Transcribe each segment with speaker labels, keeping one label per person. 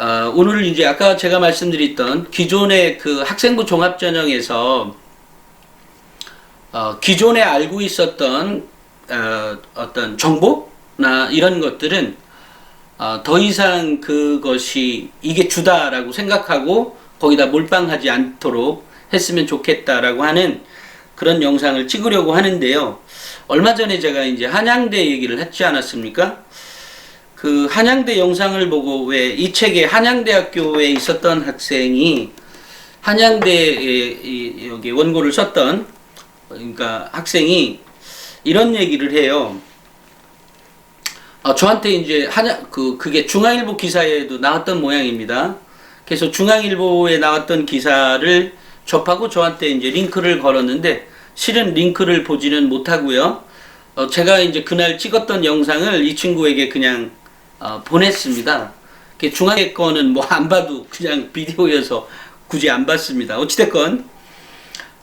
Speaker 1: 어, 오늘 이제 아까 제가 말씀드렸던 기존의 그 학생부 종합전형에서 어, 기존에 알고 있었던 어, 어떤 정보나 이런 것들은 어, 더 이상 그것이 이게 주다라고 생각하고 거기다 몰빵하지 않도록 했으면 좋겠다라고 하는 그런 영상을 찍으려고 하는데요. 얼마 전에 제가 이제 한양대 얘기를 했지 않았습니까? 그 한양대 영상을 보고 왜 이 책에 한양대학교에 있었던 학생이 한양대에 이- 여기 원고를 썼던 그러니까 학생이 이런 얘기를 해요. 어, 저한테 이제 한양 그 그게 중앙일보 기사에도 나왔던 모양입니다. 그래서 중앙일보에 나왔던 기사를 접하고 저한테 이제 링크를 걸었는데 실은 링크를 보지는 못하고요. 어, 제가 이제 그날 찍었던 영상을 이 친구에게 그냥 어, 보냈습니다. 그 중앙의 거는 뭐 안 봐도 그냥 비디오여서 굳이 안 봤습니다. 어찌됐건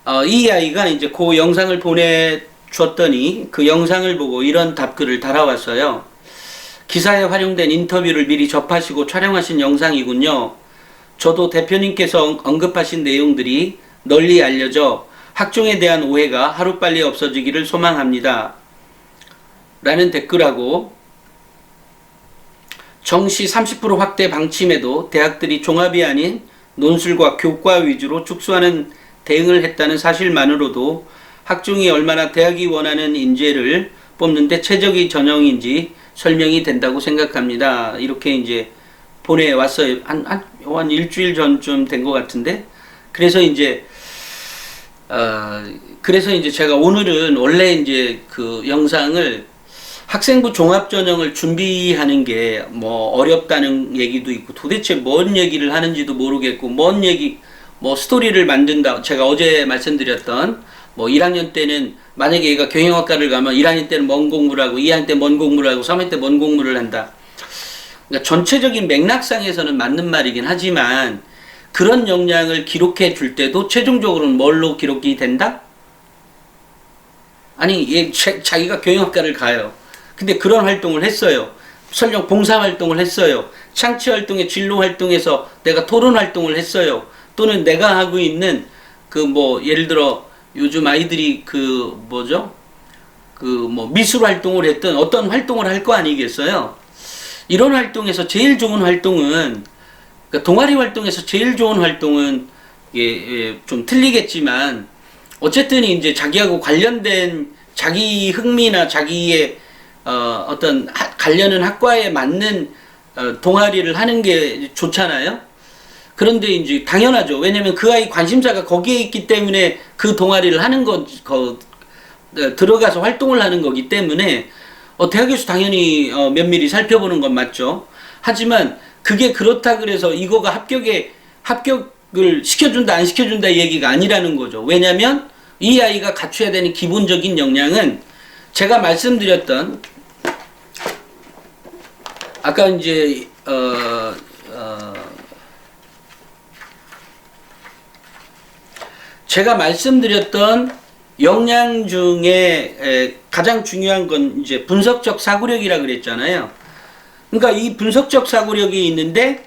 Speaker 1: 어, 이 아이가 이제 그 영상을 보내줬더니 그 영상을 보고 이런 답글을 달아왔어요. 기사에 활용된 인터뷰를 미리 접하시고 촬영하신 영상이군요. 저도 대표님께서 언급하신 내용들이 널리 알려져 학종에 대한 오해가 하루빨리 없어지기를 소망합니다. 라는 댓글하고 정시 30% 확대 방침에도 대학들이 종합이 아닌 논술과 교과 위주로 축소하는 대응을 했다는 사실만으로도 학종이 얼마나 대학이 원하는 인재를 뽑는데 최적의 전형인지 설명이 된다고 생각합니다. 이렇게 이제 보내왔어요. 한, 한, 한 일주일 전쯤 된 것 같은데. 그래서 이제, 어, 그래서 이제 제가 오늘은 원래 이제 그 영상을 학생부 종합전형을 준비하는 게 뭐 어렵다는 얘기도 있고 도대체 뭔 얘기를 하는지도 모르겠고 뭔 얘기 뭐 스토리를 만든다 제가 어제 말씀드렸던 뭐 1학년 때는 만약에 얘가 경영학과를 가면 1학년 때는 먼 공부를 하고 2학년 때먼 공부를 하고 3학년 때먼 공부를 한다. 그러니까 전체적인 맥락상에서는 맞는 말이긴 하지만 그런 역량을 기록해 줄 때도 최종적으로는 뭘로 기록이 된다? 아니 얘 자- 자기가 경영학과를 가요. 근데 그런 활동을 했어요. 설령 봉사 활동을 했어요. 창치 활동에 진로 활동에서 내가 토론 활동을 했어요. 또는 내가 하고 있는 그 뭐 예를 들어 요즘 아이들이 그 뭐죠? 그 뭐 미술 활동을 했던 어떤 활동을 할 거 아니겠어요? 이런 활동에서 제일 좋은 활동은 그러니까 동아리 활동에서 제일 좋은 활동은 예, 예, 좀 틀리겠지만 어쨌든 이제 자기하고 관련된 자기 흥미나 자기의 어, 어떤 하- 관련은 학과에 맞는 어, 동아리를 하는 게 좋잖아요. 그런데 이제 당연하죠. 왜냐면 그 아이 관심사가 거기에 있기 때문에 그 동아리를 하는 거, 거 어, 들어가서 활동을 하는 거기 때문에 어, 대학에서 당연히 어, 면밀히 살펴보는 건 맞죠. 하지만 그게 그렇다 그래서 이거가 합격에 합격을 시켜준다 안 시켜준다 이 얘기가 아니라는 거죠. 왜냐하면 이 아이가 갖춰야 되는 기본적인 역량은 제가 말씀드렸던 아까 이제 어, 어, 제가 말씀드렸던 역량 중에 에, 가장 중요한 건 이제 분석적 사고력이라 그랬잖아요. 그러니까 이 분석적 사고력이 있는데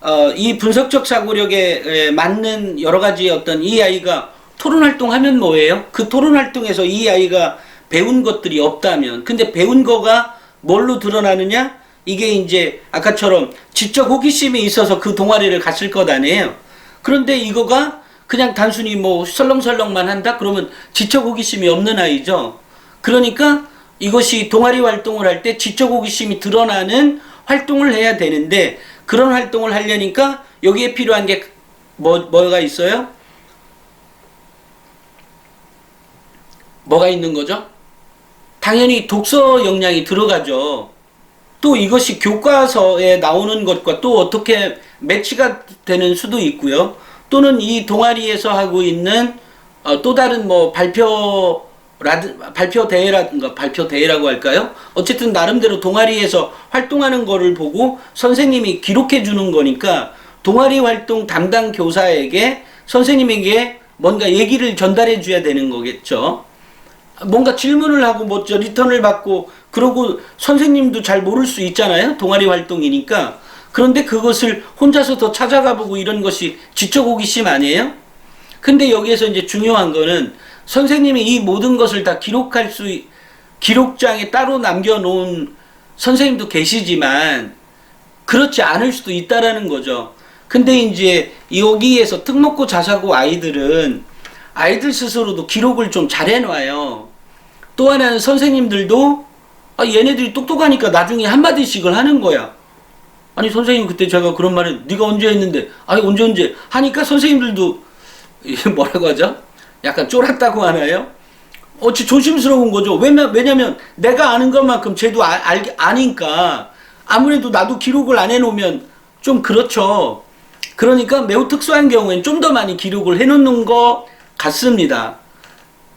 Speaker 1: 어, 이 분석적 사고력에 에, 맞는 여러 가지 어떤 이 아이가 토론 활동하면 뭐예요? 그 토론 활동에서 이 아이가 배운 것들이 없다면 근데 배운 거가 뭘로 드러나느냐? 이게 이제 아까처럼 지적 호기심이 있어서 그 동아리를 갔을 것 아니에요. 그런데 이거가 그냥 단순히 뭐 설렁설렁만 한다? 그러면 지적 호기심이 없는 아이죠. 그러니까 이것이 동아리 활동을 할 때 지적 호기심이 드러나는 활동을 해야 되는데 그런 활동을 하려니까 여기에 필요한 게 뭐, 뭐가 있어요? 뭐가 있는 거죠? 당연히 독서 역량이 들어가죠. 또 이것이 교과서에 나오는 것과 또 어떻게 매치가 되는 수도 있고요. 또는 이 동아리에서 하고 있는 어, 또 다른 뭐 발표라든 발표 대회라든가 발표 대회라고 할까요? 어쨌든 나름대로 동아리에서 활동하는 거를 보고 선생님이 기록해 주는 거니까 동아리 활동 담당 교사에게 선생님에게 뭔가 얘기를 전달해 줘야 되는 거겠죠. 뭔가 질문을 하고 뭐 저 리턴을 받고 그러고 선생님도 잘 모를 수 있잖아요. 동아리 활동이니까. 그런데 그것을 혼자서 더 찾아가 보고 이런 것이 지적 호기심 아니에요? 근데 여기에서 이제 중요한 거는 선생님이 이 모든 것을 다 기록할 수, 있- 기록장에 따로 남겨놓은 선생님도 계시지만 그렇지 않을 수도 있다라는 거죠. 근데 이제 여기에서 특목고 자사고 아이들은 아이들 스스로도 기록을 좀 잘 해놔요. 또 하나는 선생님들도 아, 얘네들이 똑똑하니까 나중에 한마디씩을 하는 거야. 아니 선생님 그때 제가 그런 말을 네가 언제 했는데 아니 언제 언제 하니까 선생님들도 뭐라고 하죠? 약간 쫄았다고 하나요? 어찌 조심스러운 거죠. 왜냐, 왜냐면 내가 아는 것만큼 쟤도 아, 알, 아니까 아무래도 나도 기록을 안 해놓으면 좀 그렇죠. 그러니까 매우 특수한 경우엔 좀 더 많이 기록을 해놓는 것 같습니다.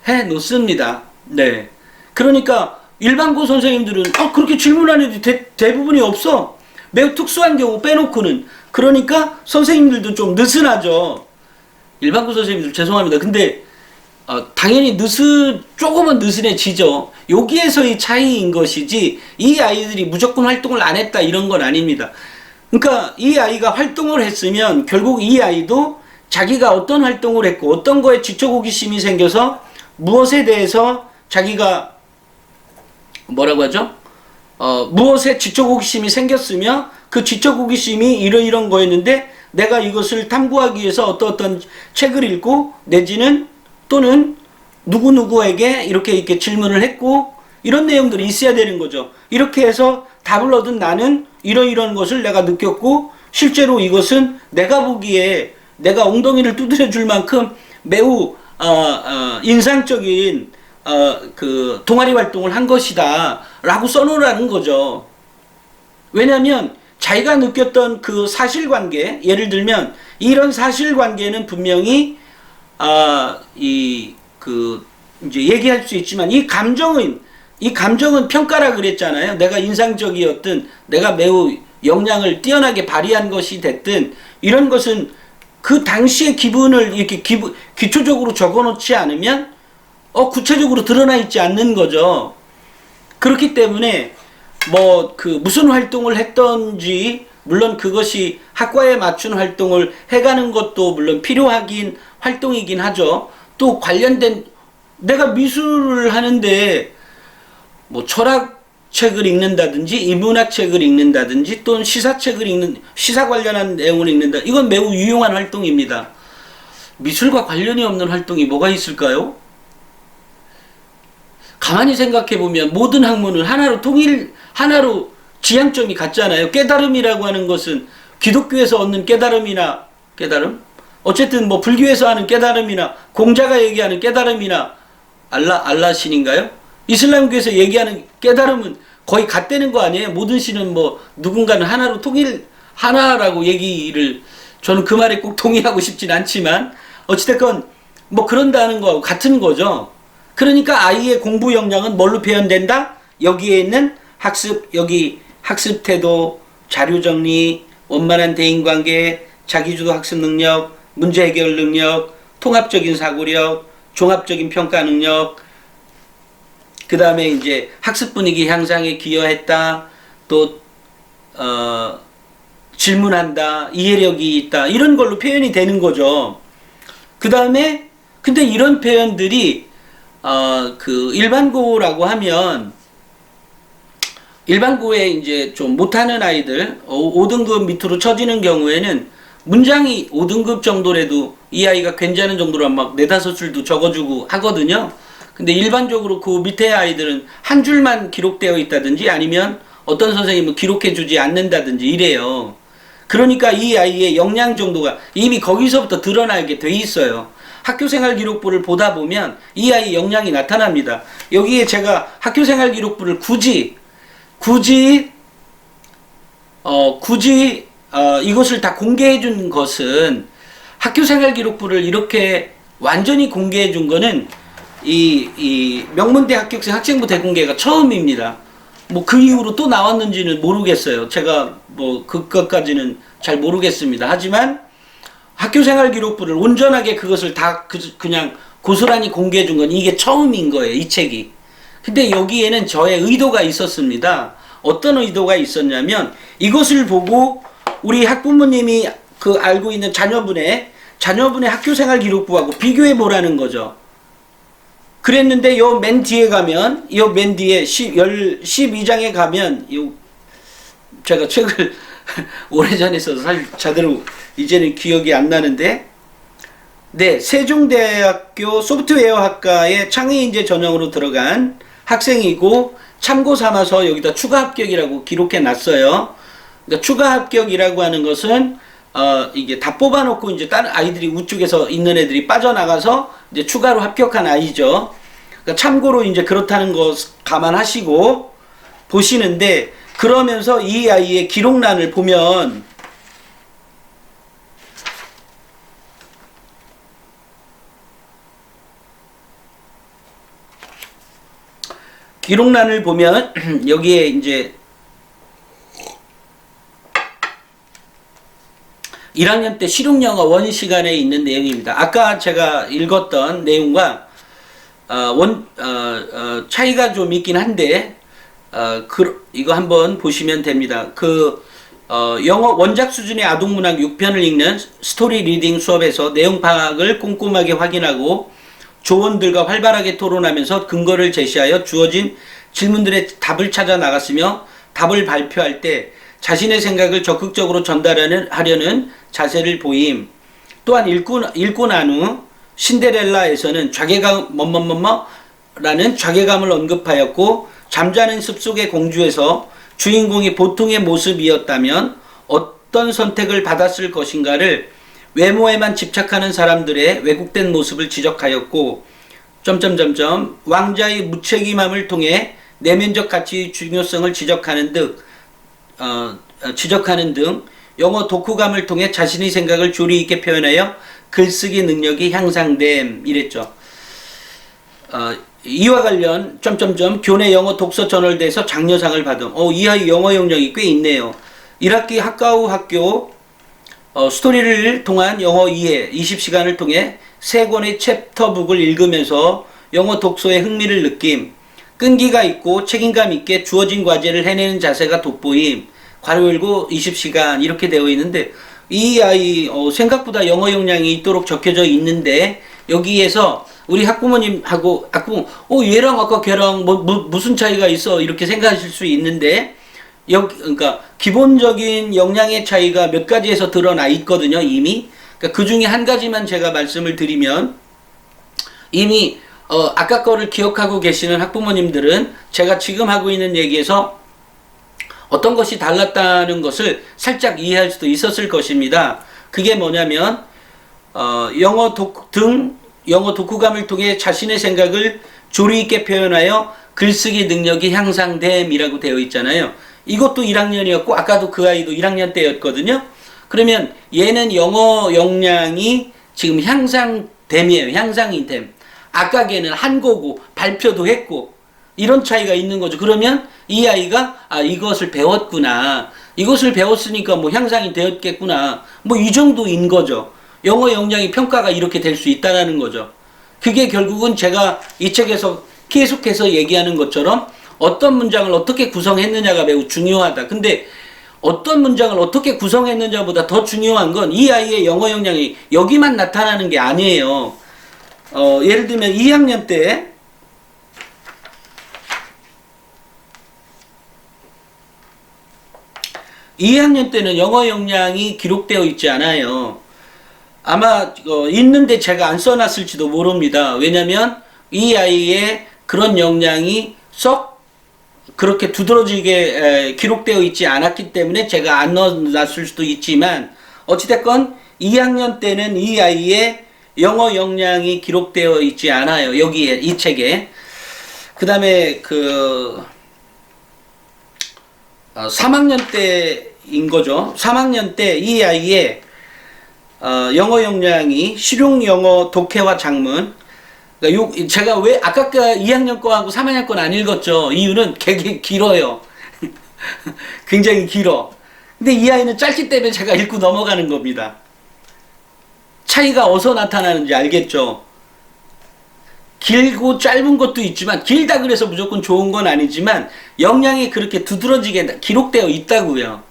Speaker 1: 해 놓습니다. 네. 그러니까 일반고 선생님들은 아 그렇게 질문한 애들이 대, 대부분이 없어. 매우 특수한 경우 빼놓고는 그러니까 선생님들도 좀 느슨하죠. 일반고 선생님들 죄송합니다. 근데 어, 당연히 느슨 조금은 느슨해지죠. 여기에서의 차이인 것이지 이 아이들이 무조건 활동을 안 했다 이런 건 아닙니다. 그러니까 이 아이가 활동을 했으면 결국 이 아이도 자기가 어떤 활동을 했고 어떤 거에 지적 호기심이 생겨서 무엇에 대해서 자기가 뭐라고 하죠? 어, 무엇에 지적 호기심이 생겼으며 그 지적 호기심이 이런 이런 거였는데 내가 이것을 탐구하기 위해서 어떤 어떤 책을 읽고 내지는 또는 누구 누구에게 이렇게 이렇게 질문을 했고 이런 내용들이 있어야 되는 거죠. 이렇게 해서 답을 얻은 나는 이런 이런 것을 내가 느꼈고 실제로 이것은 내가 보기에 내가 엉덩이를 두드려 줄 만큼 매우 어, 어, 인상적인 어, 그 동아리 활동을 한 것이다 라고 써놓으라는 거죠. 왜냐하면 자기가 느꼈던 그 사실관계, 예를 들면 이런 사실관계는 분명히 아 이 그 이제 얘기할 수 있지만 이 감정은 이 감정은 평가라 그랬잖아요. 내가 인상적이었든 내가 매우 역량을 뛰어나게 발휘한 것이 됐든 이런 것은 그 당시의 기분을 이렇게 기부, 기초적으로 적어 놓지 않으면 어 구체적으로 드러나 있지 않는 거죠. 그렇기 때문에 뭐 그 무슨 활동을 했던지 물론 그것이 학과에 맞춘 활동을 해가는 것도 물론 필요하긴 활동이긴 하죠. 또 관련된 내가 미술을 하는데 뭐 철학 책을 읽는다든지 인문학 책을 읽는다든지 또는 시사 책을 읽는 시사 관련한 내용을 읽는다. 이건 매우 유용한 활동입니다. 미술과 관련이 없는 활동이 뭐가 있을까요? 가만히 생각해 보면 모든 학문은 하나로 통일 하나로 지향점이 같잖아요. 깨달음이라고 하는 것은 기독교에서 얻는 깨달음이나 깨달음 어쨌든 뭐 불교에서 하는 깨달음이나 공자가 얘기하는 깨달음이나 알라 알라 신인가요? 이슬람교에서 얘기하는 깨달음은 거의 같다는 거 아니에요? 모든 신은 뭐 누군가는 하나로 통일 하나라고 얘기를 저는 그 말에 꼭 동의하고 싶진 않지만 어찌됐건 뭐 그런다는 거하고 같은 거죠. 그러니까 아이의 공부 역량은 뭘로 표현된다? 여기에 있는 학습 여기 학습 태도, 자료 정리, 원만한 대인 관계, 자기주도 학습 능력, 문제 해결 능력, 통합적인 사고력, 종합적인 평가 능력, 그 다음에 이제 학습 분위기 향상에 기여했다. 또, 어, 질문한다. 이해력이 있다. 이런 걸로 표현이 되는 거죠. 그 다음에, 근데 이런 표현들이, 어, 그, 일반고라고 하면, 일반고에 이제 좀 못하는 아이들, 5등급 밑으로 처지는 경우에는 문장이 5등급 정도라도 이 아이가 괜찮은 정도로 막 네다섯 줄도 적어주고 하거든요. 근데 일반적으로 그 밑에 아이들은 한 줄만 기록되어 있다든지 아니면 어떤 선생님은 기록해 주지 않는다든지 이래요. 그러니까 이 아이의 역량 정도가 이미 거기서부터 드러나게 돼 있어요. 학교생활 기록부를 보다 보면 이 아이의 역량이 나타납니다. 여기에 제가 학교생활 기록부를 굳이 굳이 어 굳이 어 이것을 다 공개해 준 것은 학교생활 기록부를 이렇게 완전히 공개해 준 거는 이, 이 명문대 합격생 학생부 대공개가 처음입니다. 뭐 그 이후로 또 나왔는지는 모르겠어요. 제가 뭐 그것까지는 잘 모르겠습니다. 하지만 학교생활 기록부를 온전하게 그것을 다 그, 그냥 고스란히 공개해 준 건 이게 처음인 거예요. 이 책이. 근데 여기에는 저의 의도가 있었습니다. 어떤 의도가 있었냐면 이것을 보고 우리 학부모님이 그 알고 있는 자녀분의 자녀분의 학교 생활 기록부하고 비교해 보라는 거죠. 그랬는데 요 맨 뒤에 가면 요 맨 뒤에 10, 12장에 가면 요 제가 책을 오래전에 써서 사실 제대로 이제는 기억이 안 나는데 네 세종대학교 소프트웨어학과의 창의인재 전형으로 들어간 학생이고 참고 삼아서 여기다 추가 합격이라고 기록해 놨어요. 그러니까 추가 합격이라고 하는 것은 어 이게 다 뽑아놓고 이제 다른 아이들이 우측에서 있는 애들이 빠져나가서 이제 추가로 합격한 아이죠. 그러니까 참고로 이제 그렇다는 것 감안하시고 보시는데 그러면서 이 아이의 기록란을 보면 기록란을 보면 여기에 이제 1학년 때 실용영어 원 시간에 있는 내용입니다. 아까 제가 읽었던 내용과 어, 원 어, 어, 차이가 좀 있긴 한데 어, 그, 이거 한번 보시면 됩니다. 그 어, 영어 원작 수준의 아동문학 6편을 읽는 스토리 리딩 수업에서 내용 파악을 꼼꼼하게 확인하고 조원들과 활발하게 토론하면서 근거를 제시하여 주어진 질문들의 답을 찾아 나갔으며 답을 발표할 때 자신의 생각을 적극적으로 전달하는 하려는 자세를 보임. 또한 읽고, 읽고 난 후 신데렐라에서는 좌계감 뭐뭐뭐뭐라는 좌계감을 언급하였고 잠자는 숲속의 공주에서 주인공이 보통의 모습이었다면 어떤 선택을 받았을 것인가를 외모에만 집착하는 사람들의 왜곡된 모습을 지적하였고 점점점점 왕자의 무책임함을 통해 내면적 가치 중요성을 지적하는 등 어, 어, 지적하는 등 영어 독후감을 통해 자신의 생각을 조리 있게 표현하여 글쓰기 능력이 향상됨 이랬죠. 어, 이와 관련 점점점 교내 영어 독서 저널대에서 장려상을 받음. 어, 이 아이 영어 영역이 꽤 있네요. 1학기 학과후 학교 어, 스토리를 통한 영어 이해 20시간을 통해 세 권의 챕터북을 읽으면서 영어 독서에 흥미를 느낌, 끈기가 있고 책임감 있게 주어진 과제를 해내는 자세가 돋보임, 괄호 열고 20시간 이렇게 되어 있는데 이 아이 어, 생각보다 영어 역량이 있도록 적혀져 있는데 여기에서 우리 학부모님하고 학부모 어 얘랑 아까 걔랑 뭐, 뭐 무슨 차이가 있어 이렇게 생각하실 수 있는데 여기 그러니까 기본적인 역량의 차이가 몇 가지에서 드러나 있거든요 이미 그러니까 그 중에 한 가지만 제가 말씀을 드리면 이미 어 아까 거를 기억하고 계시는 학부모님들은 제가 지금 하고 있는 얘기에서 어떤 것이 달랐다는 것을 살짝 이해할 수도 있었을 것입니다. 그게 뭐냐면 어, 영어 독 등 영어 독후감을 통해 자신의 생각을 조리 있게 표현하여 글쓰기 능력이 향상됨이라고 되어 있잖아요. 이것도 1학년이었고 아까도 그 아이도 1학년 때였거든요. 그러면 얘는 영어 역량이 지금 향상됨이에요. 향상이됨. 아까 걔는 한 거고 발표도 했고 이런 차이가 있는 거죠. 그러면 이 아이가 아 이것을 배웠구나. 이것을 배웠으니까 뭐 향상이 되었겠구나. 뭐 이 정도인 거죠. 영어 역량이 평가가 이렇게 될 수 있다라는 거죠. 그게 결국은 제가 이 책에서 계속해서 얘기하는 것처럼 어떤 문장을 어떻게 구성했느냐가 매우 중요하다. 근데 어떤 문장을 어떻게 구성했느냐보다 더 중요한 건 이 아이의 영어 역량이 여기만 나타나는 게 아니에요. 어, 예를 들면 2학년 때 2학년 때는 영어 역량이 기록되어 있지 않아요. 아마 어, 있는데 제가 안 써놨을지도 모릅니다. 왜냐면 이 아이의 그런 역량이 썩 그렇게 두드러지게 에, 기록되어 있지 않았기 때문에 제가 안 넣어놨을 수도 있지만 어찌됐건 2학년 때는 이 아이의 영어 역량이 기록되어 있지 않아요. 여기에 이 책에. 그 다음에 그 어, 3학년 때인 거죠. 3학년 때 이 아이의 어, 영어 역량이 실용 영어 독해와 작문. 그러니까 요, 제가 왜 아까 그 2학년 거하고 3학년 거는 안 읽었죠. 이유는 되게 길어요. 굉장히 길어. 근데 이 아이는 짧기 때문에 제가 읽고 넘어가는 겁니다. 차이가 어디서 나타나는지 알겠죠? 길고 짧은 것도 있지만 길다 그래서 무조건 좋은 건 아니지만 역량이 그렇게 두드러지게 기록되어 있다고요.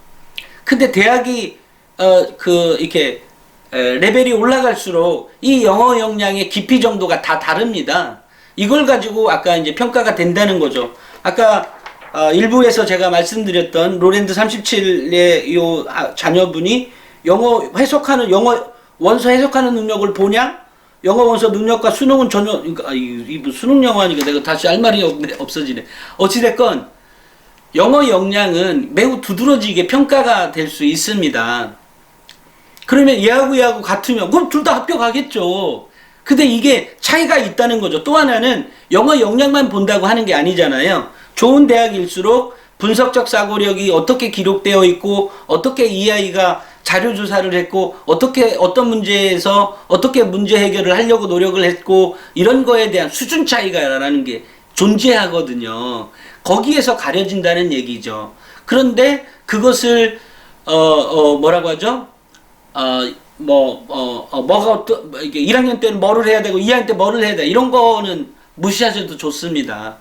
Speaker 1: 근데 대학이 어, 그 이렇게 에, 레벨이 올라갈수록 이 영어 역량의 깊이 정도가 다 다릅니다. 이걸 가지고 아까 이제 평가가 된다는 거죠. 아까 어, 일부에서 제가 말씀드렸던 로랜드 37의 요 아, 자녀분이 영어 해석하는 영어 원서 해석하는 능력을 보냐? 영어 원서 능력과 수능은 전혀 그러니까 아, 이, 이 수능 영어 하니까 내가 다시 할 말이 없, 없어지네. 어찌 됐건 영어 역량은 매우 두드러지게 평가가 될 수 있습니다. 그러면 얘하고 얘하고 같으면 그럼 둘 다 합격하겠죠. 근데 이게 차이가 있다는 거죠. 또 하나는 영어 역량만 본다고 하는 게 아니잖아요. 좋은 대학일수록 분석적 사고력이 어떻게 기록되어 있고 어떻게 이 아이가 자료 조사를 했고 어떻게 어떤 문제에서 어떻게 문제 해결을 하려고 노력을 했고 이런 거에 대한 수준 차이가라는 게 존재하거든요. 거기에서 가려진다는 얘기죠. 그런데 그것을 어, 어 뭐라고 하죠? 어뭐 어, 어, 뭐가 뭐 이게 1학년 때는 뭐를 해야 되고 2학년 때 뭐를 해야 돼 이런 거는 무시하셔도 좋습니다.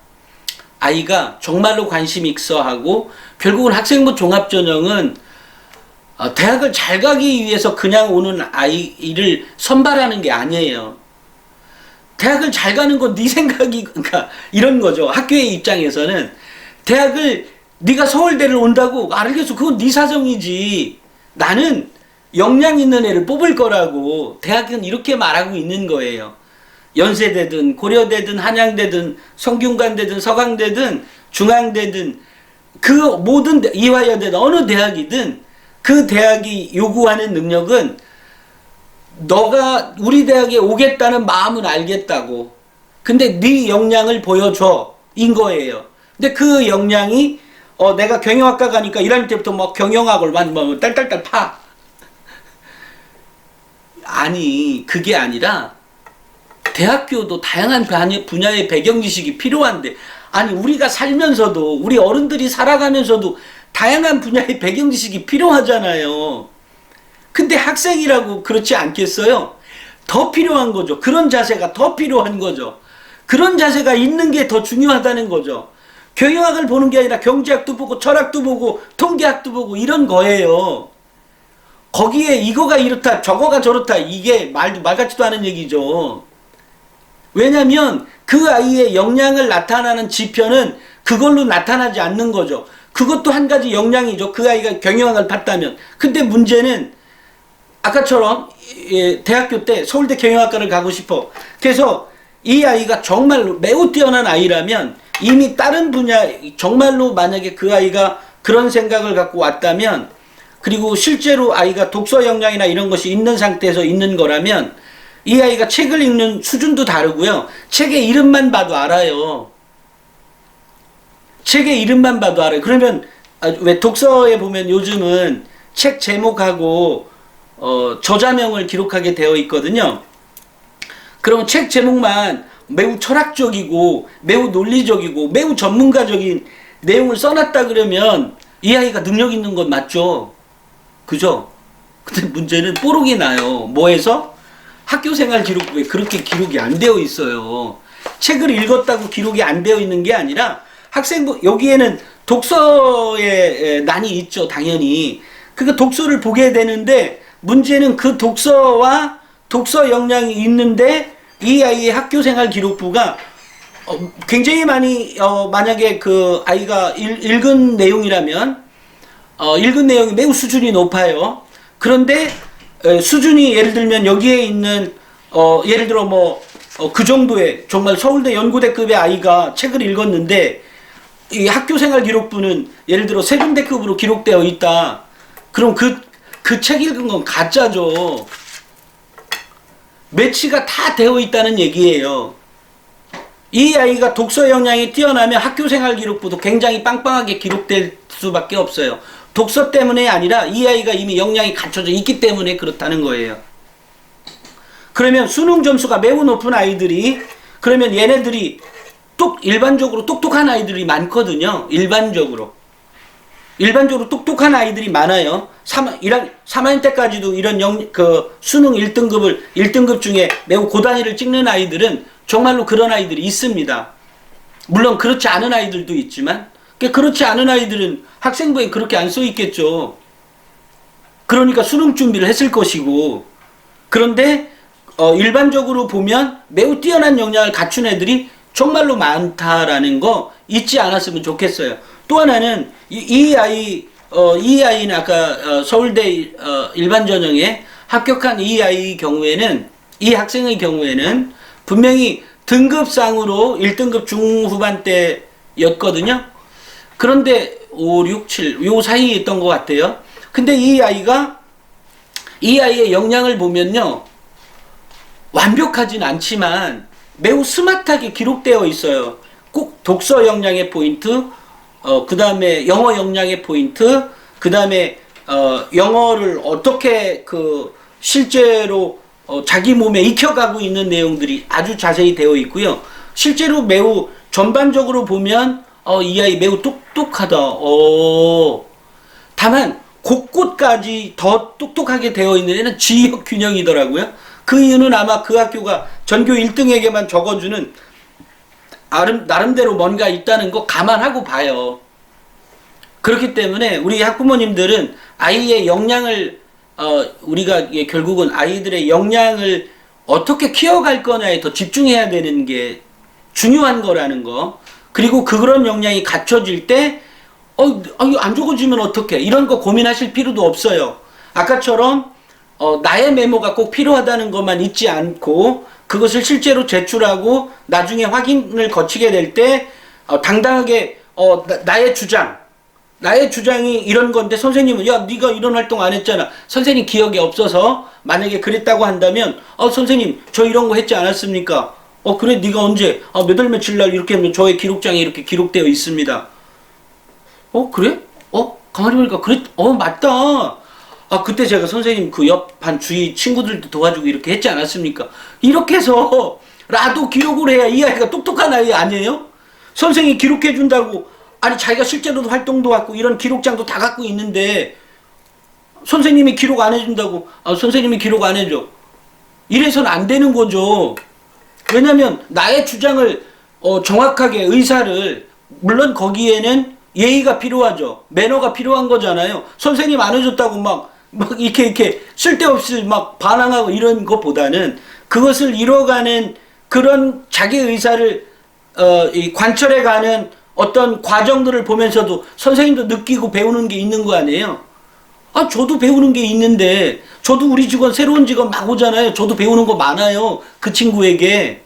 Speaker 1: 아이가 정말로 관심이 있어 하고 결국은 학생부 종합 전형은 어, 대학을 잘 가기 위해서 그냥 오는 아이를 선발하는 게 아니에요. 대학을 잘 가는 건 네 생각이 그러니까 이런 거죠. 학교의 입장에서는 대학을 네가 서울대를 온다고 알겠어. 그건 네 사정이지. 나는 역량 있는 애를 뽑을 거라고 대학은 이렇게 말하고 있는 거예요. 연세대든 고려대든 한양대든 성균관대든 서강대든 중앙대든 그 모든 대- 이화여대든 어느 대학이든 그 대학이 요구하는 능력은 너가 우리 대학에 오겠다는 마음은 알겠다고. 근데 네 역량을 보여줘. 인 거예요. 근데 그 역량이 어 내가 경영학과 가니까 1학년 때부터 뭐 경영학을 완뭐 딸딸딸 파. 아니 그게 아니라 대학교도 다양한 반- 분야의 배경 지식이 필요한데 아니 우리가 살면서도 우리 어른들이 살아가면서도 다양한 분야의 배경 지식이 필요하잖아요. 근데 학생이라고 그렇지 않겠어요? 더 필요한 거죠. 그런 자세가 더 필요한 거죠. 그런 자세가 있는 게 더 중요하다는 거죠. 경영학을 보는 게 아니라 경제학도 보고 철학도 보고 통계학도 보고 이런 거예요. 거기에 이거가 이렇다 저거가 저렇다 이게 말도 말 같지도 않은 얘기죠. 왜냐면 그 아이의 역량을 나타나는 지표는 그걸로 나타나지 않는 거죠. 그것도 한 가지 역량이죠. 그 아이가 경영학을 봤다면. 근데 문제는 아까처럼 예, 대학교 때 서울대 경영학과를 가고 싶어. 그래서 이 아이가 정말로 매우 뛰어난 아이라면 이미 다른 분야 정말로 만약에 그 아이가 그런 생각을 갖고 왔다면 그리고 실제로 아이가 독서 역량이나 이런 것이 있는 상태에서 있는 거라면 이 아이가 책을 읽는 수준도 다르고요. 책의 이름만 봐도 알아요. 책의 이름만 봐도 알아요. 그러면 아, 왜 독서에 보면 요즘은 책 제목하고 어, 저자명을 기록하게 되어 있거든요. 그러면 책 제목만 매우 철학적이고 매우 논리적이고 매우 전문가적인 내용을 써놨다 그러면 이 아이가 능력 있는 건 맞죠. 그죠? 근데 문제는 뽀록이 나요. 뭐해서? 학교 생활 기록부에 그렇게 기록이 안 되어 있어요. 책을 읽었다고 기록이 안 되어 있는 게 아니라 학생부 여기에는 독서의 난이 있죠, 당연히. 그러니까 독서를 보게 되는데 문제는 그 독서와 독서 역량이 있는데 이 아이의 학교 생활 기록부가 어, 굉장히 많이 어, 만약에 그 아이가 읽, 읽은 내용이라면 어, 읽은 내용이 매우 수준이 높아요. 그런데 에, 수준이 예를 들면 여기에 있는 어, 예를 들어 뭐 그 정도의 정말 서울대 연구대급의 아이가 책을 읽었는데 이 학교 생활 기록부는 예를 들어 세종대급으로 기록되어 있다. 그럼 그 그 책 읽은 건 가짜죠. 매치가 다 되어 있다는 얘기예요. 이 아이가 독서 역량이 뛰어나면 학교 생활 기록부도 굉장히 빵빵하게 기록될 수밖에 없어요. 독서 때문에 아니라 이 아이가 이미 역량이 갖춰져 있기 때문에 그렇다는 거예요. 그러면 수능 점수가 매우 높은 아이들이 그러면 얘네들이 똑 일반적으로 똑똑한 아이들이 많거든요. 일반적으로. 일반적으로 똑똑한 아이들이 많아요. 3, 1학, 3학년 때까지도 이런 영, 그 수능 1등급을 1등급 중에 매우 고단위를 찍는 아이들은 정말로 그런 아이들이 있습니다. 물론 그렇지 않은 아이들도 있지만 그 그렇지 않은 아이들은 학생부에 그렇게 안 써 있겠죠. 그러니까 수능 준비를 했을 것이고 그런데 어, 일반적으로 보면 매우 뛰어난 역량을 갖춘 애들이 정말로 많다라는 거 잊지 않았으면 좋겠어요. 또 하나는 이, 이 아이 어, 이 아이는 아까 어, 서울대 어, 일반 전형에 합격한 이 아이 경우에는 이 학생의 경우에는 분명히 등급상으로 1등급 중후반대였거든요. 그런데 5, 6, 7, 요 사이에 있던 것 같아요. 근데 이 아이가 이 아이의 역량을 보면요. 완벽하진 않지만 매우 스마트하게 기록되어 있어요. 꼭 독서 역량의 포인트, 어, 그 다음에 영어 역량의 포인트, 그 다음에 어, 영어를 어떻게 그 실제로 어, 자기 몸에 익혀가고 있는 내용들이 아주 자세히 되어 있고요. 실제로 매우 전반적으로 보면 어, 이 아이 매우 똑똑하다. 어, 다만 곳곳까지 더 똑똑하게 되어 있는 애는 지역 균형이더라고요. 그 이유는 아마 그 학교가 전교 1등에게만 적어주는 나름, 나름대로 뭔가 있다는 거 감안하고 봐요. 그렇기 때문에 우리 학부모님들은 아이의 역량을 어, 우리가 결국은 아이들의 역량을 어떻게 키워갈 거냐에 더 집중해야 되는 게 중요한 거라는 거. 그리고 그런 역량이 갖춰질 때, 어, 안 적어주면 어떡해. 이런 거 고민하실 필요도 없어요. 아까처럼, 어, 나의 메모가 꼭 필요하다는 것만 잊지 않고, 그것을 실제로 제출하고, 나중에 확인을 거치게 될 때, 어, 당당하게, 어, 나, 나의 주장, 나의 주장이 이런 건데 선생님은 야 네가 이런 활동 안 했잖아 선생님 기억이 없어서 만약에 그랬다고 한다면 어 선생님 저 이런 거 했지 않았습니까 어 그래 네가 언제? 어몇월 며칠 날 이렇게 하면 저의 기록장에 이렇게 기록되어 있습니다. 어 그래? 어 가만히 보니까 그래 어 맞다. 아 그때 제가 선생님 그 옆 반 주위 친구들도 도와주고 이렇게 했지 않았습니까? 이렇게 해서 라도 기록을 해야 이 아이가 똑똑한 아이 아니에요? 선생님이 기록해 준다고. 아니 자기가 실제로도 활동도 갖고 이런 기록장도 다 갖고 있는데 선생님이 기록 안 해준다고. 아, 선생님이 기록 안 해줘. 이래서는 안 되는 거죠 왜냐면 나의 주장을 어, 정확하게 의사를 물론 거기에는 예의가 필요하죠 매너가 필요한 거잖아요 선생님 안 해줬다고 막, 막 이렇게 이렇게 쓸데없이 막 반항하고 이런 것보다는 그것을 이뤄가는 그런 자기 의사를 어, 이 관철해가는 어떤 과정들을 보면서도 선생님도 느끼고 배우는 게 있는 거 아니에요? 아, 저도 배우는 게 있는데, 저도 우리 직원, 새로운 직원 막 오잖아요. 저도 배우는 거 많아요. 그 친구에게.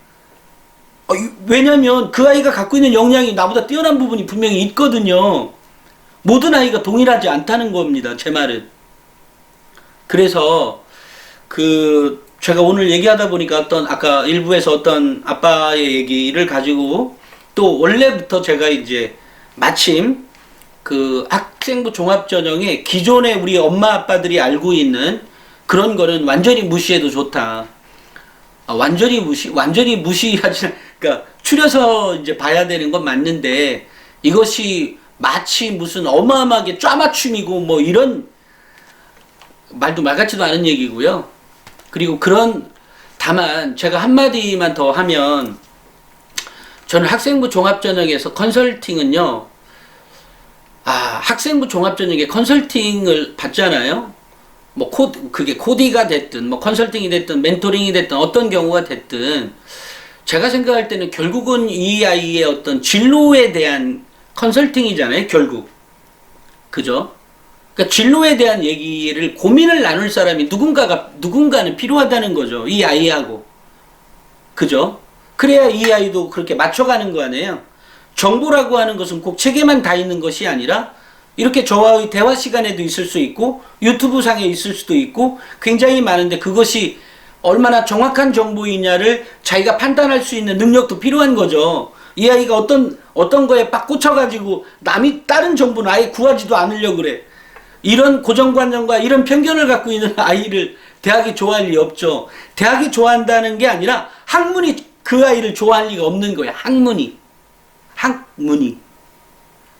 Speaker 1: 어, 이- 왜냐면 그 아이가 갖고 있는 역량이 나보다 뛰어난 부분이 분명히 있거든요. 모든 아이가 동일하지 않다는 겁니다. 제 말은. 그래서, 그, 제가 오늘 얘기하다 보니까 어떤, 아까 일부에서 어떤 아빠의 얘기를 가지고 또 원래부터 제가 이제 마침 그 학생부 종합전형에 기존에 우리 엄마 아빠들이 알고 있는 그런 거는 완전히 무시해도 좋다. 아, 완전히 무시, 완전히 무시하지, 그러니까 추려서 이제 봐야 되는 건 맞는데 이것이 마치 무슨 어마어마하게 짜맞춤이고 뭐 이런 말도 말 같지도 않은 얘기고요. 그리고 그런 다만 제가 한마디만 더 하면 저는 학생부 종합전형에서 컨설팅은요, 아, 학생부 종합전형에 컨설팅을 받잖아요? 뭐, 코, 그게 코디가 됐든, 뭐, 컨설팅이 됐든, 멘토링이 됐든, 어떤 경우가 됐든, 제가 생각할 때는 결국은 이 아이의 어떤 진로에 대한 컨설팅이잖아요, 결국. 그죠? 그러니까 진로에 대한 얘기를 고민을 나눌 사람이 누군가가, 누군가는 필요하다는 거죠. 이 아이하고. 그죠? 그래야 이 아이도 그렇게 맞춰가는 거 아니에요. 정보라고 하는 것은 꼭 책에만 다 있는 것이 아니라 이렇게 저와의 대화 시간에도 있을 수 있고 유튜브 상에 있을 수도 있고 굉장히 많은데 그것이 얼마나 정확한 정보이냐를 자기가 판단할 수 있는 능력도 필요한 거죠. 이 아이가 어떤 어떤 거에 빡 꽂혀가지고 남이 다른 정보는 아예 구하지도 않으려 그래. 이런 고정관념과 이런 편견을 갖고 있는 아이를 대학이 좋아할 리 없죠. 대학이 좋아한다는 게 아니라 학문이 그 아이를 좋아할 리가 없는 거야. 학문이. 학문이.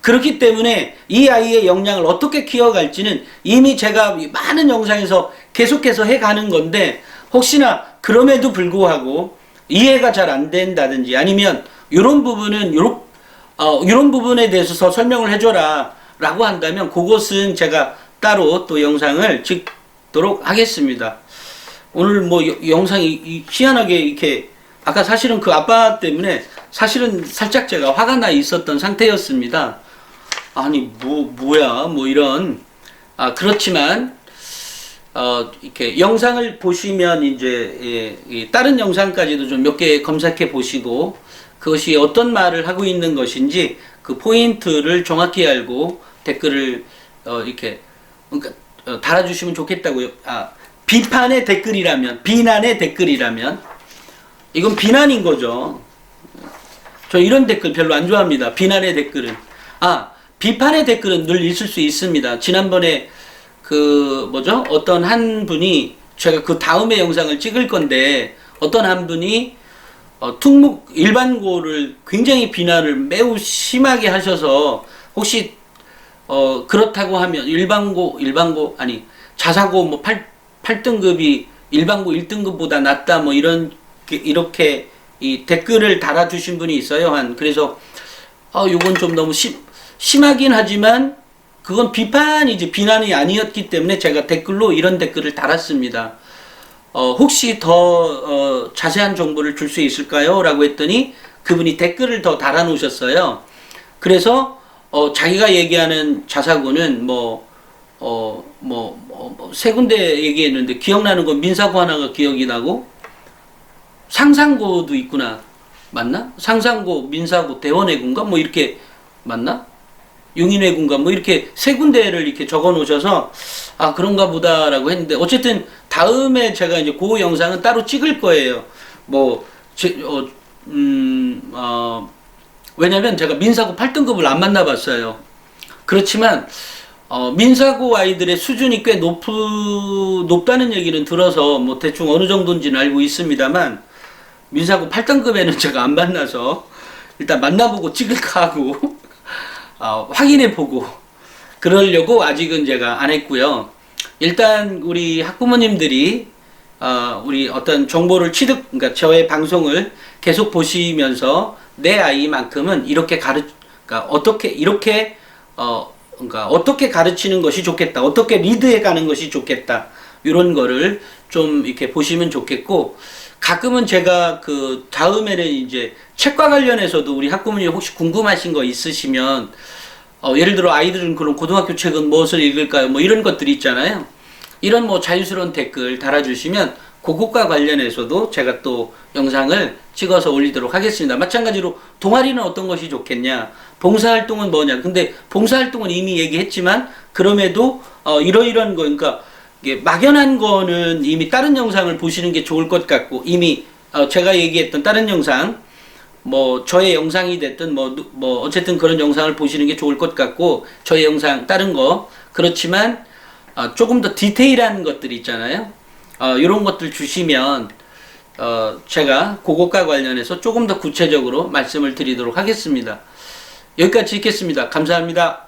Speaker 1: 그렇기 때문에 이 아이의 역량을 어떻게 키워갈지는 이미 제가 많은 영상에서 계속해서 해가는 건데 혹시나 그럼에도 불구하고 이해가 잘 안 된다든지 아니면 이런 부분은 요런 어, 이런 부분에 대해서 설명을 해줘라 라고 한다면 그것은 제가 따로 또 영상을 찍도록 하겠습니다. 오늘 뭐 여- 영상이 이- 희한하게 이렇게 아까 사실은 그 아빠 때문에 사실은 살짝 제가 화가 나 있었던 상태였습니다. 아니 뭐 뭐야 뭐 이런 아 그렇지만 어 이렇게 영상을 보시면 이제 예, 이 다른 영상까지도 좀 몇 개 검색해 보시고 그것이 어떤 말을 하고 있는 것인지 그 포인트를 정확히 알고 댓글을 어 이렇게 그러니까 어, 달아주시면 좋겠다고요. 아 비판의 댓글이라면 비난의 댓글이라면 이건 비난인 거죠. 저 이런 댓글 별로 안 좋아합니다. 비난의 댓글은. 아, 비판의 댓글은 늘 있을 수 있습니다. 지난번에 그 뭐죠? 어떤 한 분이 제가 그 다음에 영상을 찍을 건데 어떤 한 분이 어, 특목 일반고를 굉장히 비난을 매우 심하게 하셔서 혹시 어 그렇다고 하면 일반고 일반고 아니 자사고 뭐 8, 8등급이 일반고 1등급보다 낫다 뭐 이런 게- 이렇게 이 댓글을 달아주신 분이 있어요 한 그래서 어 요건 좀 너무 심, 심하긴 하지만 그건 비판이지 비난이 아니었기 때문에 제가 댓글로 이런 댓글을 달았습니다. 어, 혹시 더 어, 자세한 정보를 줄 수 있을까요? 라고 했더니 그분이 댓글을 더 달아놓으셨어요. 그래서 어, 자기가 얘기하는 자사고는 뭐, 어, 뭐, 뭐, 뭐 세 군데 얘기했는데 기억나는 건 민사고 하나가 기억이 나고 상상고도 있구나. 맞나? 상상고, 민사고, 대원외군가? 뭐 이렇게 맞나? 용인외군가 뭐 이렇게 세 군데를 이렇게 적어 놓으셔서 아 그런가 보다라고 했는데 어쨌든 다음에 제가 이제 그 영상은 따로 찍을 거예요. 뭐 제, 어, 음, 어, 왜냐면 제가 민사고 8등급을 안 만나봤어요. 그렇지만 어, 민사고 아이들의 수준이 꽤 높, 높다는 얘기는 들어서 뭐 대충 어느 정도인지는 알고 있습니다만 민사고 8등급에는 제가 안 만나서 일단 만나보고 찍을까 하고 어, 확인해 보고 그러려고 아직은 제가 안 했고요. 일단 우리 학부모님들이 어, 우리 어떤 정보를 취득, 그러니까 저의 방송을 계속 보시면서 내 아이만큼은 이렇게 가르, 그러니까 어떻게 이렇게 어, 그러니까 어떻게 가르치는 것이 좋겠다, 어떻게 리드해 가는 것이 좋겠다 이런 거를 좀 이렇게 보시면 좋겠고 가끔은 제가 그 다음에는 이제 책과 관련해서도 우리 학부모님 혹시 궁금하신 거 있으시면 어, 예를 들어 아이들은 그런 고등학교 책은 무엇을 읽을까요? 뭐 이런 것들이 있잖아요. 이런 뭐 자연스러운 댓글 달아주시면 그것과 관련해서도 제가 또 영상을 찍어서 올리도록 하겠습니다. 마찬가지로 동아리는 어떤 것이 좋겠냐? 봉사활동은 뭐냐? 근데 봉사활동은 이미 얘기했지만 그럼에도 어, 이러이러한 거, 그러니까 이게 막연한 거는 이미 다른 영상을 보시는 게 좋을 것 같고 이미 어, 제가 얘기했던 다른 영상 뭐 저의 영상이 됐든 뭐, 누- 뭐 어쨌든 그런 영상을 보시는 게 좋을 것 같고 저의 영상 다른 거 그렇지만 어, 조금 더 디테일한 것들이 있잖아요. 어, 이런 것들 주시면 어, 제가 그것과 관련해서 조금 더 구체적으로 말씀을 드리도록 하겠습니다. 여기까지 읽겠습니다. 감사합니다.